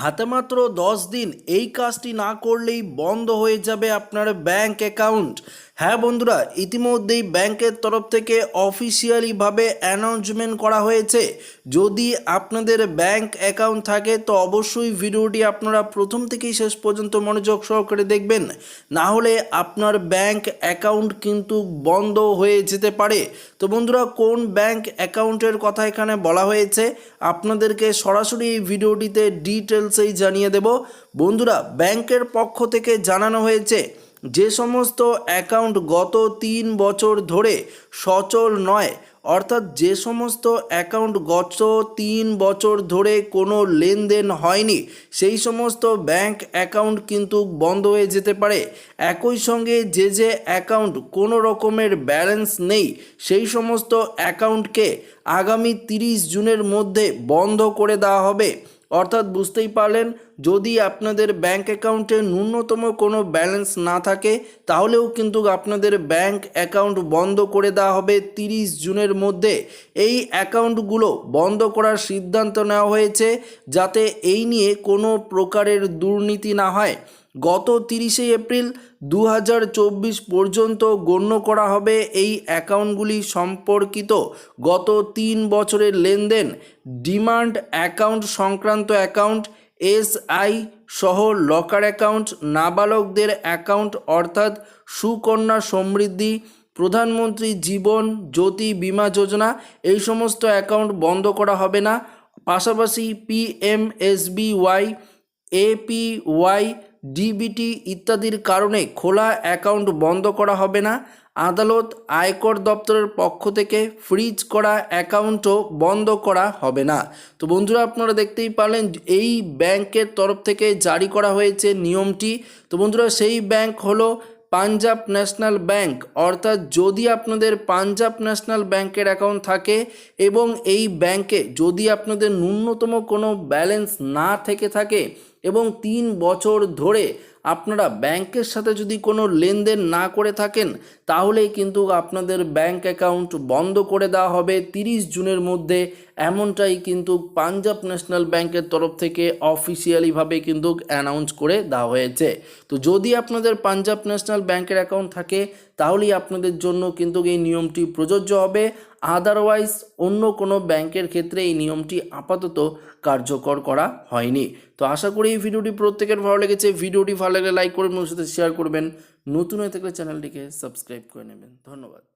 হাতে মাত্র দশ দিন এই কাজটি না করলেই বন্ধ হয়ে যাবে আপনার ব্যাংক অ্যাকাউন্ট। হ্যাঁ বন্ধুরা, ইতিমধ্যেই ব্যাংকের তরফ থেকে অফিসিয়ালিভাবে অ্যানাউন্সমেন্ট করা হয়েছে। যদি আপনাদের ব্যাংক অ্যাকাউন্ট থাকে, তো অবশ্যই ভিডিওটি আপনারা প্রথম থেকেই শেষ পর্যন্ত মনোযোগ সহকারে দেখবেন। না হলে আপনার ব্যাংক অ্যাকাউন্ট কিন্তু বন্ধ হয়ে যেতে পারে। তো বন্ধুরা, কোন ব্যাংক অ্যাকাউন্টের কথা এখানে বলা হয়েছে? আপনাদেরকে সরাসরি এই ভিডিওটিতে ডিটেলসেই জানিয়ে দেব। বন্ধুরা, ব্যাংকের পক্ষ থেকে জানানো হয়েছে, যে সমস্ত অ্যাকাউন্ট গত তিন বছর ধরে সচল নয়, অর্থাৎ যে সমস্ত অ্যাকাউন্ট গত তিন বছর ধরে কোনো লেনদেন হয়নি, সেই সমস্ত ব্যাংক অ্যাকাউন্ট কিন্তু বন্ধ হয়ে যেতে পারে। একই সঙ্গে যে যে অ্যাকাউন্ট কোনো রকমের ব্যালেন্স নেই, সেই সমস্ত অ্যাকাউন্টকে আগামী তিরিশ জুনের মধ্যে বন্ধ করে দেওয়া হবে। অর্থাৎ বুঝতেই পারলেন, যদি আপনাদের ব্যাংক অ্যাকাউন্টে ন্যূনতম কোনো ব্যালেন্স না থাকে, তাহলেও কিন্তু আপনাদের ব্যাংক অ্যাকাউন্ট বন্ধ করে দেওয়া হবে তিরিশ জুনের মধ্যে। এই অ্যাকাউন্টগুলো বন্ধ করার সিদ্ধান্ত নেওয়া হয়েছে, যাতে এই নিয়ে কোনো প্রকারের দুর্নীতি না হয়। গত তিরিশে এপ্রিল দু হাজার চব্বিশ পর্যন্ত গণ্য করা হবে এই অ্যাকাউন্টগুলি সম্পর্কিত গত তিন বছরের লেনদেন, ডিমান্ড অ্যাকাউন্ট সংক্রান্ত অ্যাকাউন্ট, এসআই সহ লকার অ্যাকাউন্ট, নাবালকদের অ্যাকাউন্ট অর্থাৎ সুকন্যা সমৃদ্ধি, প্রধানমন্ত্রী জীবন জ্যোতি বিমা যোজনা, এই সমস্ত অ্যাকাউন্ট বন্ধ করা হবে না। পাশাপাশি পিএমএসবিওয়াই, এপিওয়াই ডিবিটি ইত্যাদির কারণে খোলা অ্যাকাউন্ট বন্ধ করা হবে না। আদালত আয়কর দপ্তরের পক্ষ থেকে ফ্রিজ করা অ্যাকাউন্টও বন্ধ করা হবে না। তো বন্ধুরা, আপনারা দেখতেই পারলেন এই ব্যাংকের তরফ থেকে জারি করা হয়েছে নিয়মটি। তো বন্ধুরা, সেই ব্যাংক হলো পাঞ্জাব ন্যাশনাল ব্যাংক। অর্থাৎ যদি আপনাদের পাঞ্জাব ন্যাশনাল ব্যাংকের অ্যাকাউন্ট থাকে এবং এই ব্যাংকে যদি আপনাদের ন্যূনতম কোনো ব্যালেন্স না থেকে থাকে এবং তিন বছর ধরে আপনারা ব্যাংকের সাথে যদি কোনো লেনদেন না করে থাকেন, তাহলেই কিন্তু আপনাদের ব্যাংক অ্যাকাউন্ট বন্ধ করে দেওয়া হবে। তিরিশ জুনের মধ্যে এমনটাই কিন্তু পাঞ্জাব ন্যাশনাল ব্যাংকের তরফ থেকে অফিসিয়ালিভাবে কিন্তু অ্যানাউন্স করে দেওয়া হয়েছে। তো যদি আপনাদের পাঞ্জাব ন্যাশনাল ব্যাংকের অ্যাকাউন্ট থাকে, তাহলেই আপনাদের জন্য কিন্তু এই নিয়মটি প্রযোজ্য হবে। আদারওয়াইজ অন্য কোনো ব্যাংকের ক্ষেত্রে এই নিয়মটি আপাতত কার্যকর করা হয়নি। তো আশা করি এই ভিডিওটি প্রত্যেকের ভালো লেগেছে। ভিডিওটি ভালো লাগলে লাইক করবেন সাথে শেয়ার করবেন। নতুন হয়ে থাকলে চ্যানেলটিকে সাবস্ক্রাইব করে নেবেন। ধন্যবাদ।